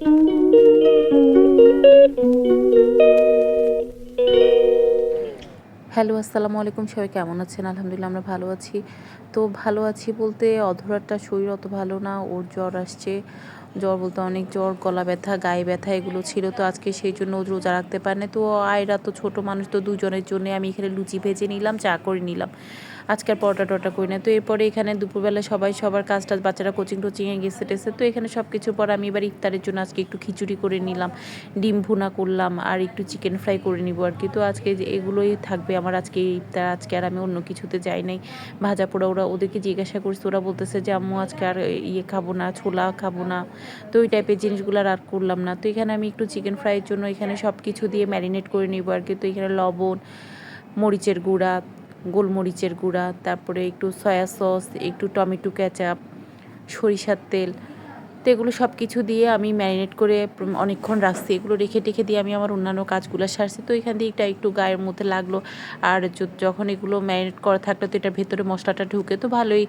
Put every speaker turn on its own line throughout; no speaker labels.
Hello, আসসালামু আলাইকুম। সবাই কেমন আছেন? আলহামদুলিল্লাহ, আমরা ভালো আছি। তো ভালো আছি বলতে অধরারটা শরীর অত ভালো না, ওর জ্বর আসছে। জ্বর বলতে অনেক জ্বর, গলা ব্যথা, গায়ে ব্যথা, এগুলো ছিল তো আজকে সেই জন্য রোজা রাখতে পারেনি। তো আয়রা তো ছোট মানুষ, তো দুজনের জন্য আমি এখানে লুচি ভেজে নিলাম, চা করে নিলাম। আজকের পরোটা টরটা করি না। তো এরপরে এখানে দুপুরবেলা সবাই, সবার কাজ টাজ, বাচ্চারা কোচিং টোচিংয়ে গেছে টেছে, তো এখানে সব কিছুর পর আমি এবার ইফতারের জন্য আজকে একটু খিচুড়ি করে নিলাম। ডিম ভুনা করলাম আর একটু চিকেন ফ্রাই করে নিব আর কি তো আজকে এগুলোই থাকবে আমার আজকে ইফতার, আজকে আর আমি অন্য কিছুতে যাই নাই। ভাজা পোড়া ওরা ওদেরকে জিজ্ঞাসা করছি, ওরা বলতেছে যে, আম্মু, আজকে আর ইয়ে খাব না, ছোলা খাব না। তো ওই টাইপের জিনিসগুলো আর করলাম না। তো এখানে আমি একটু চিকেন ফ্রাইয়ের জন্য এখানে সব কিছু দিয়ে ম্যারিনেট করে নিব আর কি। তো এখানে লবণ, মরিচের গুঁড়া, গোলমরিচের গুঁড়া, তারপরে একটু সয়া সস একটু টমেটো ক্যাচাপ সরিষার তেল তো এগুলো সব কিছু দিয়ে আমি ম্যারিনেট করে অনেকক্ষণ রাখছি। এগুলো রেখে টেখে দিয়ে আমি আমার অন্যান্য কাজগুলো সারছি। তো এখান দিয়ে এটা একটু গায়ের মধ্যে লাগল। আর যখন এগুলো ম্যারিনেট করা থাকল, তো এটার ভেতরে মশলাটা ঢুকে তো ভালোই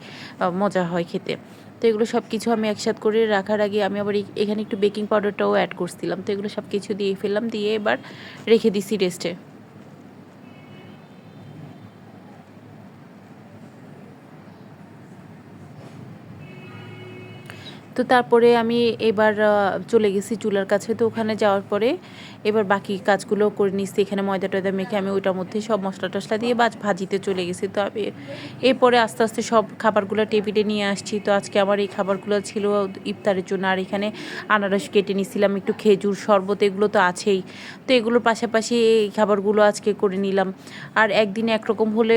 মজা হয় খেতে। তো এগুলো সব কিছু আমি একসাথ করে রাখার আগে আমি আবার এখানে একটু বেকিং পাউডারটাও অ্যাড করছিলাম। তো এগুলো সব কিছু দিয়ে ফেললাম, দিয়ে এবার রেখে দিছি রেস্টে তো তারপরে আমি এবার চলে গেছি চুলার কাছে। তো ওখানে যাওয়ার পরে এবার বাকি কাজগুলো করে নিচ্ছি এখানে ময়দা টয়দা মেখে আমি ওইটার মধ্যে সব মশলা টশলা দিয়ে বাজ ভাজিতে চলে গেছি। তো আমি এরপরে আস্তে আস্তে সব খাবারগুলো টেবিলে নিয়ে আসছি। তো আজকে আমার এই খাবারগুলো ছিল ইফতারের জন্য। আর এখানে আনারস কেটে নিছিলাম, একটু খেজুর, শরবত, এগুলো তো আছেই। তো এগুলোর পাশাপাশি এই খাবারগুলো আজকে করে নিলাম। আর একদিন একরকম হলে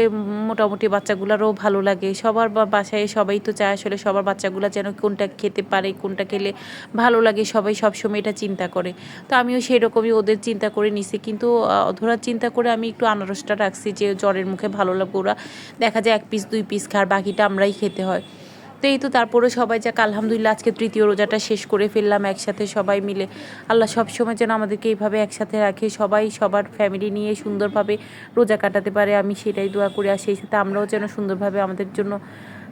মোটামুটি বাচ্চাগুলোরও ভালো লাগে। সবার বাসায় সবাই তো চায় আসলে সবার বাচ্চাগুলো যেন কোনটা খেতে পারে কোনটা খেলে ভালো লাগে সবাই সবসময় এটা চিন্তা করে। তো আমিও সেই রকমই ওদের চিন্তা করে নিছি। কিন্তু আহ, ধরার চিন্তা করে আমি একটু আনারসটা রাখছি যে জ্বরের মুখে ভালো লাগবে ওরা। দেখা যায় এক পিস দুই পিস খার বাকিটা আমরাই খেতে হয়। তো এই তো তারপরে সবাই যাক আলহামদুলিল্লাহ আজকে তৃতীয় রোজাটা শেষ করে ফেললাম একসাথে সবাই মিলে। আল্লাহ সব সময় যেন আমাদেরকে এইভাবে একসাথে রাখে সবাই সবার ফ্যামিলি নিয়ে সুন্দরভাবে রোজা কাটাতে পারে আমি সেটাই দোয়া করি। আর সেই সাথে আমরাও যেন সুন্দরভাবে আমাদের জন্য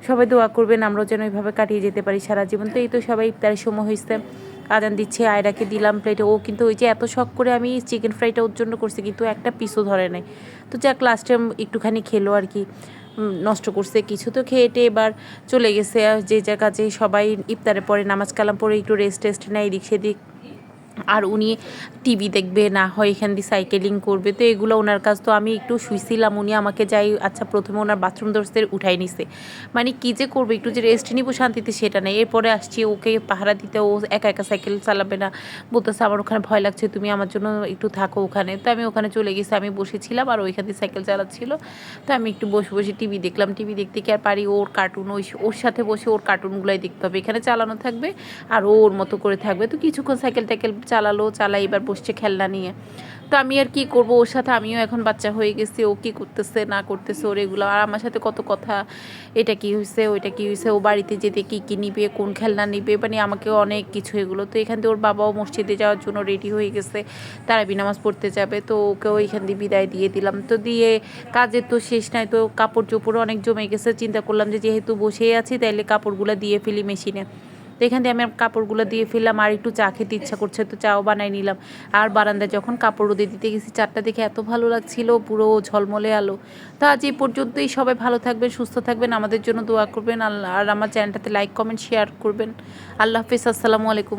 সবাই দোয়া করবেন, আমরাও যেন এইভাবে কাটিয়ে যেতে পারি সারা জীবন। তো এই তো সবাই ইফতারের সময় হয়েছে আজান দিচ্ছে, আয়রাকে দিলাম প্লেটে ও কিন্তু ওই যে এত শখ করে আমি চিকেন ফ্রাইটা ওর জন্য করছি, কিন্তু একটা পিসও ধরে নাই। তো যাক লাস্টে একটুখানি খেলো আর কি। নষ্ট করছে, কিছু তো খেয়ে টেয়ে এবার চলে গেছে। যে যার কাজে সবাই ইফতারের পরে নামাজ কালাম পরে একটু রেস্ট টেস্ট নেয়, এদিক সেদিক আর উনি টিভি দেখবে, না হয় এখান দিয়ে সাইকেলিং করবে। তো এগুলো ওনার কাজ তো আমি একটু শুইছিলাম। উনি আমাকে যাই আচ্ছা প্রথমে ওনার বাথরুম দোষদের উঠাই নিছে। মানে কী যে করবে, একটু যে রেস্ট নিব শান্তিতে সেটা নেই। এরপরে আসছি, ওকে পাহারা দিতে, ও একা একা সাইকেল চালাবে না। বলতেছে, আমার ওখানে ভয় লাগছে, তুমি আমার জন্য একটু থাকো ওখানে। তো আমি ওখানে চলে গেছি, আমি বসেছিলাম আর ওইখান দিয়ে সাইকেল চালাচ্ছিল। তো আমি একটু বসে বসে টিভি দেখলাম। টিভি দেখতে কি আর পারি? ওর কার্টুন ওই ওর সাথে বসে ওর কার্টুনগুলাই দেখতে হবে। এখানে চালানো থাকবে আর ওর মতো করে থাকবে। তো কিছুক্ষণ সাইকেল টাইকেল চালালো, চালাই এবার বসছে খেলনা নিয়ে। তো আমি আর কি করব? ওর সাথে আমিও এখন বাচ্চা হয়ে গেছি, ও কি করতেছে, না করতেছে, ওর এগুলো। আর আমার সাথে কত কথা, এটা কি হয়েছে ওইটা কি হয়েছে ও বাড়িতে যেতে কি কি নিবে, কোন খেলনা নিবে মানে আমাকে অনেক কিছু এগুলো। তো এখান থেকে ওর বাবাও মসজিদে যাওয়ার জন্য রেডি হয়ে গেছে তারা নামাজ পড়তে যাবে, তো ওকেও এখান দিয়ে বিদায় দিয়ে দিলাম। তো দিয়ে কাজের তো শেষ নাই, তো কাপড় চোপড় অনেক জমে গেছে, চিন্তা করলাম যে যেহেতু বসেই আছি, তাইলে কাপড়গুলো দিয়ে ফেলি মেশিনে। তো এখান দিয়ে আমি কাপড়গুলো দিয়ে ফেললাম, আর একটু চা খেতে ইচ্ছা করছে, তো চাও বানাই নিলাম। আর বারান্দায় যখন কাপড় রোদে দিতে গেছি, চারটা দেখে এত ভালো লাগছিল, পুরো ঝলমলে আলো। তো আজ এই পর্যন্তই, সবাই ভালো থাকবেন, সুস্থ থাকবেন, আমাদের জন্য দোয়া করবেন আর আমার চ্যানেলটাতে লাইক কমেন্ট শেয়ার করবেন। আল্লাহ হাফিজ, আসসালামু আলাইকুম।